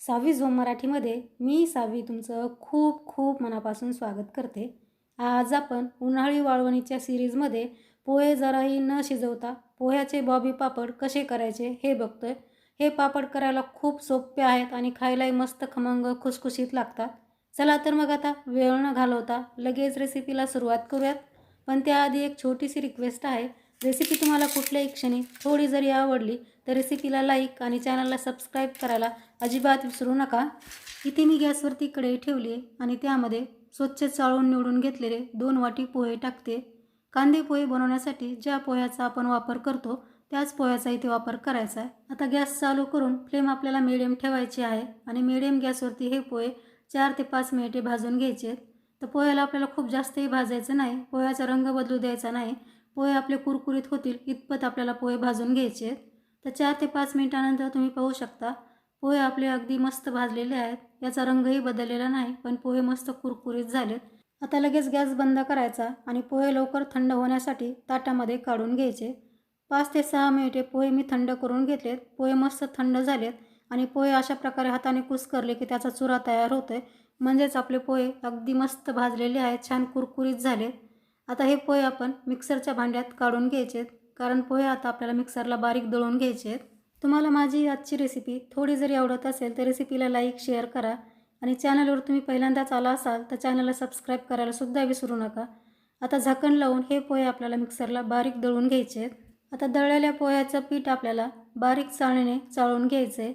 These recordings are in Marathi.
सहावी झोम मराठीमध्ये मी सावी तुमचं खूप खूप मनापासून स्वागत करते. आज आपण उन्हाळी वाळवणीच्या सिरीजमध्ये पोहे जराही न शिजवता पोह्याचे बॉबी पापड कसे करायचे हे बघतोय. हे पापड करायला खूप सोपे आहेत आणि खायलाही मस्त खमंग खुसखुशीत लागतात. चला तर मग आता वेळ न घालवता लगेच रेसिपीला सुरुवात करूयात. पण त्याआधी एक छोटीशी रिक्वेस्ट आहे. रेसिपी तुम्हाला कुठल्याही क्षणी थोडी जरी आवडली तर रेसिपीला लाईक आणि चॅनलला सबस्क्राईब करायला अजिबात विसरू नका. इथे मी गॅसवरती कढई ठेवली आहे आणि त्यामध्ये स्वच्छ चाळून निवडून घेतलेले दोन वाटी पोहे टाकते. कांदे पोहे बनवण्यासाठी ज्या पोह्याचा आपण वापर करतो त्याच पोह्याचा इथे वापर करायचा आहे. आता गॅस चालू करून फ्लेम आपल्याला मिडियम ठेवायची आहे आणि मिडियम गॅसवरती हे पोहे चार ते पाच मिनिटे भाजून घ्यायचे आहेत. तर पोह्याला आपल्याला खूप जास्तही भाजायचं नाही पोह्याचा रंग बदलू द्यायचा नाही. पोहे आपले कुरकुरीत होतील इतपत आपल्याला पोहे भाजून घ्यायचे आहेत. तर चार ते पाच मिनिटानंतर तुम्ही पाहू शकता पोहे आपले अगदी मस्त भाजलेले आहेत. याचा रंगही बदललेला नाही पण पोहे मस्त कुरकुरीत झालेत. आता लगेच गॅस बंद करायचा आणि पोहे लवकर थंड होण्यासाठी ताटामध्ये काढून घ्यायचे. पाच ते सहा मिनिटे पोहे मी थंड करून घेतलेत. पोहे मस्त थंड झालेत आणि पोहे अशा प्रकारे हाताने कुसकरले की त्याचा चुरा तयार होतोय. म्हणजेच आपले पोहे अगदी मस्त भाजलेले आहेत छान कुरकुरीत झालेत. आता हे पोहे आपण मिक्सरच्या भांड्यात काढून घ्यायचे आहेत कारण पोहे आता आपल्याला मिक्सरला बारीक दळून घ्यायचे आहेत तुम्हाला माझी आजची रेसिपी थोडी जरी आवडत असेल तर रेसिपीला लाईक शेअर करा. आणि चॅनलवर तुम्ही पहिल्यांदाच आला असाल तर चॅनलला सबस्क्राईब करायला सुद्धा विसरू नका. आता झाकण लावून हे पोहे आपल्याला मिक्सरला बारीक दळून घ्यायचे आहेत आता दळलेल्या पोह्याचं पीठ आपल्याला बारीक चाळणीने चाळून घ्यायचं आहे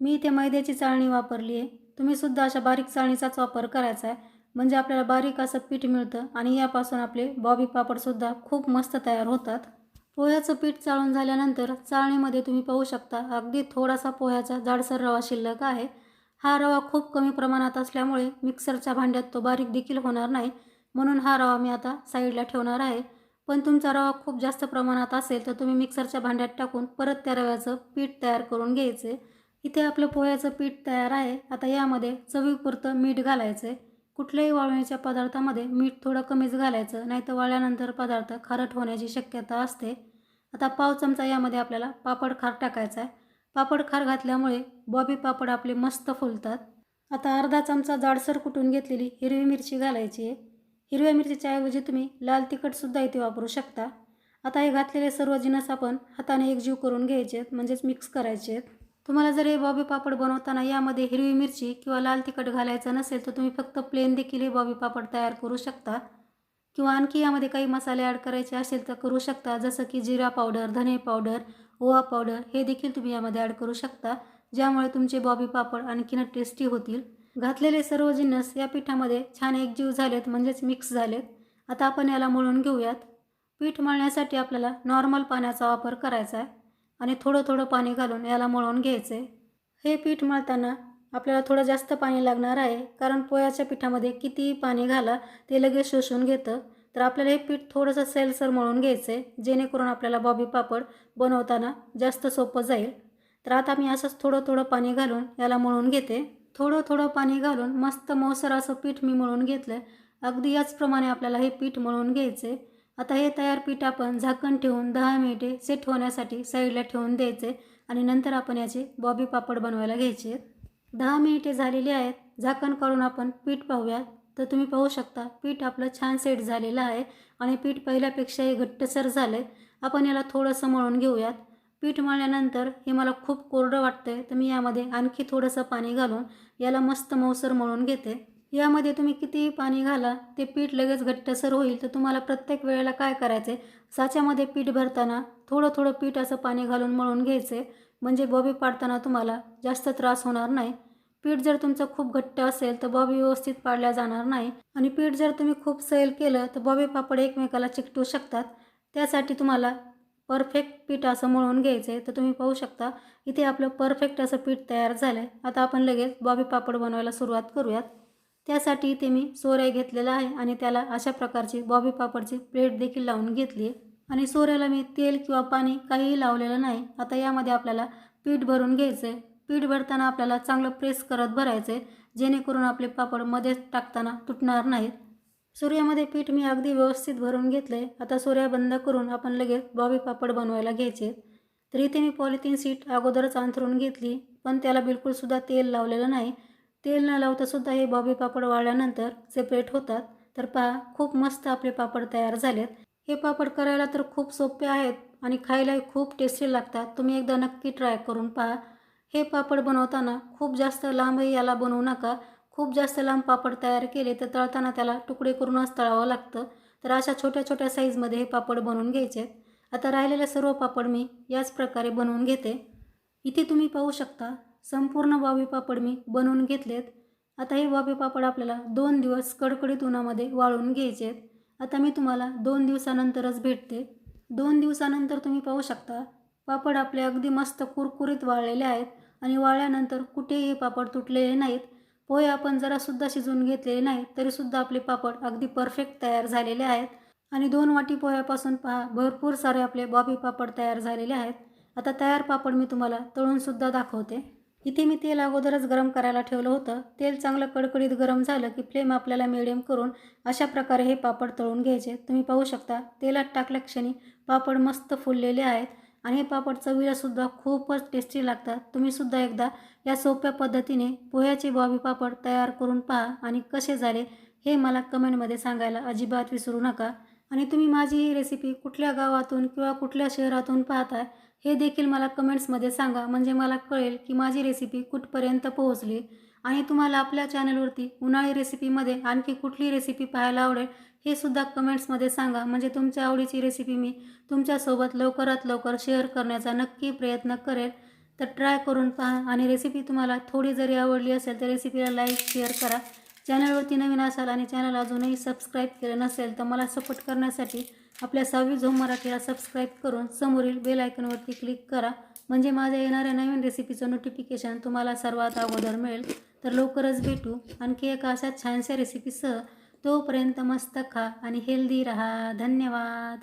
मी इथे मैद्याची चाळणी वापरली आहे तुम्हीसुद्धा अशा बारीक चाळणीचाच वापर करायचा आहे म्हणजे आपल्याला बारीक असं पीठ मिळतं आणि यापासून आपले बॉबी पापडसुद्धा खूप मस्त तयार होतात. पोह्याचं पीठ चाळून झाल्यानंतर चाळणीमध्ये तुम्ही पाहू शकता अगदी थोडासा पोह्याचा जाडसर रवा शिल्लक आहे. हा रवा खूप कमी प्रमाणात असल्यामुळे मिक्सरच्या भांड्यात तो बारीक देखील होणार नाही. म्हणून हा रवा मी आता साईडला ठेवणार आहे. पण तुमचा रवा खूप जास्त प्रमाणात असेल तर तुम्ही मिक्सरच्या भांड्यात टाकून परत त्या रव्याचं पीठ तयार करून घ्यायचे. इथे आपलं पोह्याचं पीठ तयार आहे. आता यामध्ये चवीपुरतं मीठ घालायचं आहे कुठल्याही वाळण्याच्या पदार्थामध्ये मीठ थोडं कमीच घालायचं नाही तर वाळल्यानंतर पदार्थ खारट होण्याची शक्यता असते. आता पाव चमचा यामध्ये आपल्याला पापड खार टाकायचा आहे. पापड खार घातल्यामुळे बॉबी पापड आपले मस्त फुलतात. आता अर्धा चमचा जाडसर कुटून घेतलेली हिरवी मिरची घालायची आहे. हिरव्या मिरचीच्या ऐवजी तुम्ही लाल तिखटसुद्धा इथे वापरू शकता. आता हे घातलेले सर्व जिनस आपण हाताने एकजीव करून घ्यायचे आहेत म्हणजेच मिक्स करायचे आहेत. तुम्हाला जर हे बॉबी पापड बनवताना यामध्ये हिरवी मिरची किंवा लाल तिखट घालायचं नसेल तर तुम्ही फक्त प्लेन देखील हे बॉबी पापड तयार करू शकता. किंवा आणखी यामध्ये काही मसाले ॲड करायचे असेल तर करू शकता. जसं की जिरा पावडर धने पावडर ओवा पावडर हे देखील तुम्ही यामध्ये ॲड करू शकता. ज्यामुळे तुमचे बॉबी पापड आणखीन टेस्टी होतील. घातलेले सर्व जिन्नस या पिठामध्ये छान एकजीव झालेत म्हणजेच मिक्स झालेत. आता आपण याला मळून घेऊयात. पीठ मळण्यासाठी आपल्याला नॉर्मल पाण्याचा वापर करायचा आहे. आणि थोडं थोडं पाणी घालून याला मळून घ्यायचं. आहे हे पीठ मळताना आपल्याला थोडं जास्त पाणी लागणार आहे कारण पोह्याच्या पिठामध्ये कितीही पाणी घाला ते लगेच शोषून घेतं. तर आपल्याला हे पीठ थोडंसं सैलसर मळून घ्यायचं आहे जेणेकरून आपल्याला बॉबी पापड बनवताना जास्त सोपं जाईल. तर आता मी असंच थोडं थोडं पाणी घालून याला मळून घेते. थोडं थोडं पाणी घालून मस्त मौसर असं पीठ मी मळून घेतलं. अगदी याचप्रमाणे आपल्याला हे पीठ मळून घ्यायचं. आहे आता हे तयार पीठ आपण झाकण ठेवून दहा मिनिटे सेट होण्यासाठी साईडला ठेवून द्यायचे आणि नंतर आपण याचे बॉबी पापड बनवायला घ्यायचे. दहा मिनिटे झालेली आहेत. झाकण काढून आपण पीठ पाहूयात तर तुम्ही पाहू शकता पीठ आपलं छान सेट झालेलं आहे आणि पीठ पहिल्यापेक्षाही घट्टसर झालं आहे आपण याला थोडंसं मळून घेऊयात. पीठ मळल्यानंतर हे मला खूप कोरडं वाटतं आहे तर मी यामध्ये आणखी थोडंसं पाणी घालून याला मस्त मऊसर मळून घेते. यामध्ये तुम्ही कितीही पाणी घाला ते पीठ लगेच घट्टसर होईल. तर तुम्हाला प्रत्येक वेळेला काय करायचं आहे साच्यामध्ये पीठ भरताना थोडं थोडं पीठ असं पाणी घालून मळून घ्यायचे म्हणजे बॉबी पाडताना तुम्हाला जास्त त्रास होणार नाही. पीठ जर तुमचं खूप घट्ट असेल तर बॉबी व्यवस्थित पाडल्या जाणार नाही. आणि पीठ जर तुम्ही खूप सैल केलं तर बॉबी पापड एकमेकाला चिकटू शकतात. त्यासाठी तुम्हाला परफेक्ट पीठ असं मळून घ्यायचं आहे तर तुम्ही पाहू शकता इथे आपलं परफेक्ट असं पीठ तयार झालं आहे आता आपण लगेच बॉबी पापड बनवायला सुरुवात करूयात. त्यासाठी इथे मी सोऱ्या घेतलेला आहे आणि त्याला अशा प्रकारची बॉबी पापडची प्लेट देखील लावून घेतली आहे. आणि सोऱ्याला मी तेल किंवा पाणी काहीही लावलेलं नाही. आता यामध्ये आपल्याला पीठ भरून घ्यायचं आहे पीठ भरताना आपल्याला चांगलं प्रेस करत भरायचं आहे जेणेकरून आपले पापड मध्येच टाकताना तुटणार नाहीत. सूर्यामध्ये पीठ मी अगदी व्यवस्थित भरून घेतलं आहे आता सूर्या बंद करून आपण लगेच बॉबी पापड बनवायला घ्यायचे तर इथे मी पॉलिथिन सीट अगोदरच अंथरून घेतली पण त्याला बिलकुलसुद्धा तेल लावलेलं नाही. तेल न लावतासुद्धा हे बॉबी पापड वाळल्यानंतर सेपरेट होतात तर पहा खूप मस्त आपले पापड तयार झालेत. हे पापड करायला तर खूप सोपे आहेत आणि खायलाही खूप टेस्टी लागतात. तुम्ही एकदा नक्की ट्राय करून पहा. हे पापड बनवताना खूप जास्त लांबही याला बनवू नका. खूप जास्त लांब पापड तयार केले तर तळताना त्याला तुकडे करूनच तळावं लागतं. तर अशा छोट्या छोट्या साईजमध्ये हे पापड बनवून घ्यायचे. आता राहिलेले सर्व पापड मी याच प्रकारे बनवून घेते. इथे तुम्ही पाहू शकता संपूर्ण वावे पापड मी बनवून घेतलेत. आता हे वावे पापड आपल्याला दोन दिवस कडकडीत उन्हामध्ये वाळून घ्यायचे आहेत. आता मी तुम्हाला दोन दिवसानंतरच भेटते. दोन दिवसानंतर तुम्ही पाहू शकता पापड आपले अगदी मस्त कुरकुरीत वाळलेले आहेत आणि वाळल्यानंतर कुठेही पापड तुटलेले नाहीत. पोहे आपण जरासुद्धा शिजवून घेतलेले नाही तरीसुद्धा आपले पापड अगदी परफेक्ट तयार झालेले आहेत. आणि दोन वाटी पोह्यापासून पहा भरपूर सारे आपले बॉबी पापड तयार झालेले आहेत. आता तयार पापड मी तुम्हाला तळूनसुद्धा दाखवते. इथे मी तेल अगोदरच गरम करायला ठेवलं होतं. तेल चांगलं कडकडीत गरम झालं की फ्लेम आपल्याला मिडियम करून अशा प्रकारे हे पापड तळून घ्यायचे. तुम्ही पाहू शकता तेलात टाकल्या क्षणी पापड मस्त फुललेले आहेत आणि हे पापड चवीलासुद्धा खूपच टेस्टी लागतात. तुम्हीसुद्धा एकदा या सोप्या पद्धतीने पोह्याचे बॉबी पापड तयार करून पहा आणि कसे झाले हे मला कमेंटमध्ये सांगायला अजिबात विसरू नका. आणि तुम्ही माझी ही रेसिपी कुठल्या गावातून किंवा कुठल्या शहरातून पाहताय हे देखील मला कमेंट्समध्ये सांगा. म्हणजे मला कळेल की माझी रेसिपी कुठपर्यंत पोहोचली आणि तुम्हाला आपल्या चॅनलवरती उन्हाळी रेसिपीमध्ये आणखी कुठली रेसिपी पाहायला आवडेल हे सुद्धा कमेंट्समध्ये सांगा. म्हणजे तुमच्या आवडीची रेसिपी मी तुमच्यासोबत लवकरात लवकर शेअर करण्याचा नक्की प्रयत्न करेल. तर ट्राय करून पहा आणि रेसिपी तुम्हाला थोडी जरी आवडली असेल तर रेसिपीला लाईक शेअर करा. चॅनलवरती नवीन असाल आणि चॅनल अजूनही सबस्क्राईब केलं नसेल तर मला सपोर्ट करण्यासाठी आपल्या सहावी झोम मराठीला सबस्क्राईब करून समोरील बेल आयकॉनवरती क्लिक करा. म्हणजे माझ्या येणाऱ्या नवीन रेसिपीचं नोटिफिकेशन तुम्हाला सर्वात अगोदर मिळेल. तर लवकरच भेटू. आणखी एका अशा छानशा रेसिपीसह तोपर्यंत मस्त खा आणि हेल्दी रहा. धन्यवाद.